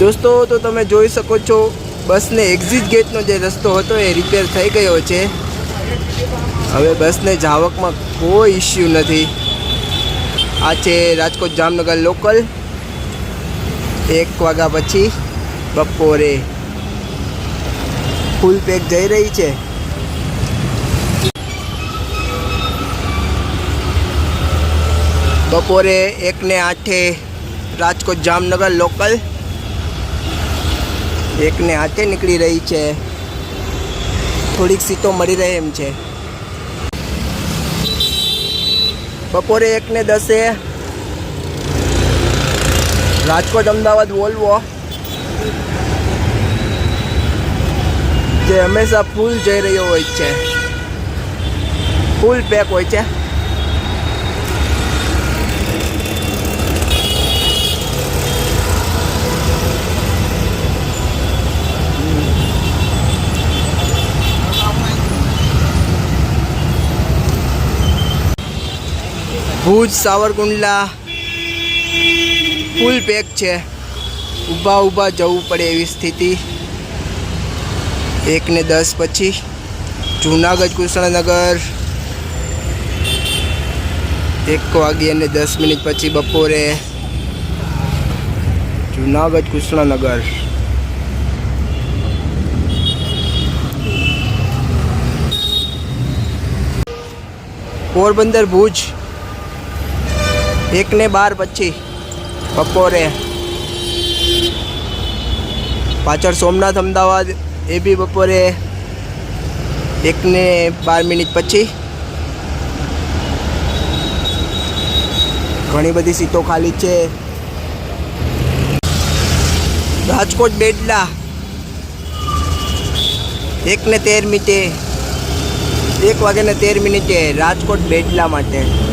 દોસ્તો, તો તમે જોઈ શકો છો, બસને એક્ઝિટ ગેટનો જે રસ્તો હતો એ રિપેર થઈ ગયો છે. હવે બસને જાવકમાં કોઈ ઇશ્યુ નથી. આ છે રાજકોટ જામનગર લોકલ એક વાગ્યા પછી બપોરે ફૂલ પેક જઈ રહી છે. બપોરે એકને આઠે રાજકોટ જામનગર લોકલ. એકને આઠે નીકળી રહી છે. થોડીક સીટો મળી રહે એમ છે. બપોરે એકને દસે રાજકોટ અમદાવાદ વોલ્વો. જે હંમેશા ફૂલ જઈ રહ્યો હોય છે. ફૂલ પેક હોય છે. ભુજ, સાવરકુંડલા ફૂલ પેક છે. ઊભા ઊભા જવું પડે એવી સ્થિતિ. એકને દસ પછી જૂનાગઢ, કૃષ્ણનગર. એક વાગ્યે અને દસ મિનિટ પછી બપોરે જૂનાગઢ, કૃષ્ણનગર. પોરબંદર, ભુજ. એકને બાર પછી બપોરે. પાછળ સોમનાથ અમદાવાદ, એ બી બપોરે એકને બાર મિનિટ પછી. ઘણી બધી સીટો ખાલી છે. રાજકોટ બેડલા. એકને તેર મિનિટે. એક વાગે ને તેર મિનિટે રાજકોટ બેડલા માટે.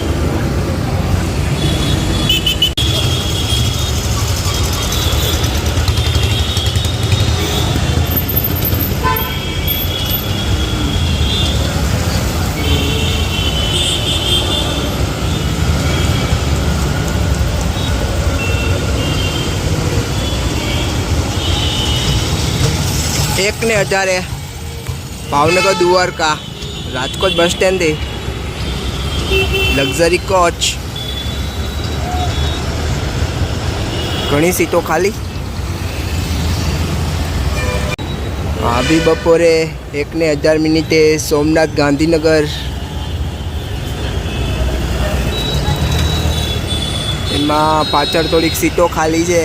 એકને હજારે ભાવનગર દુવારકા, રાજકોટ બસ સ્ટેન્ડથી લક્ઝરી કોચ. ઘણી સીટો ખાલી. આવી બપોરે એકને હજાર મિનિટે સોમનાથ ગાંધીનગર. એમાં પાછળ થોડીક સીટો ખાલી છે.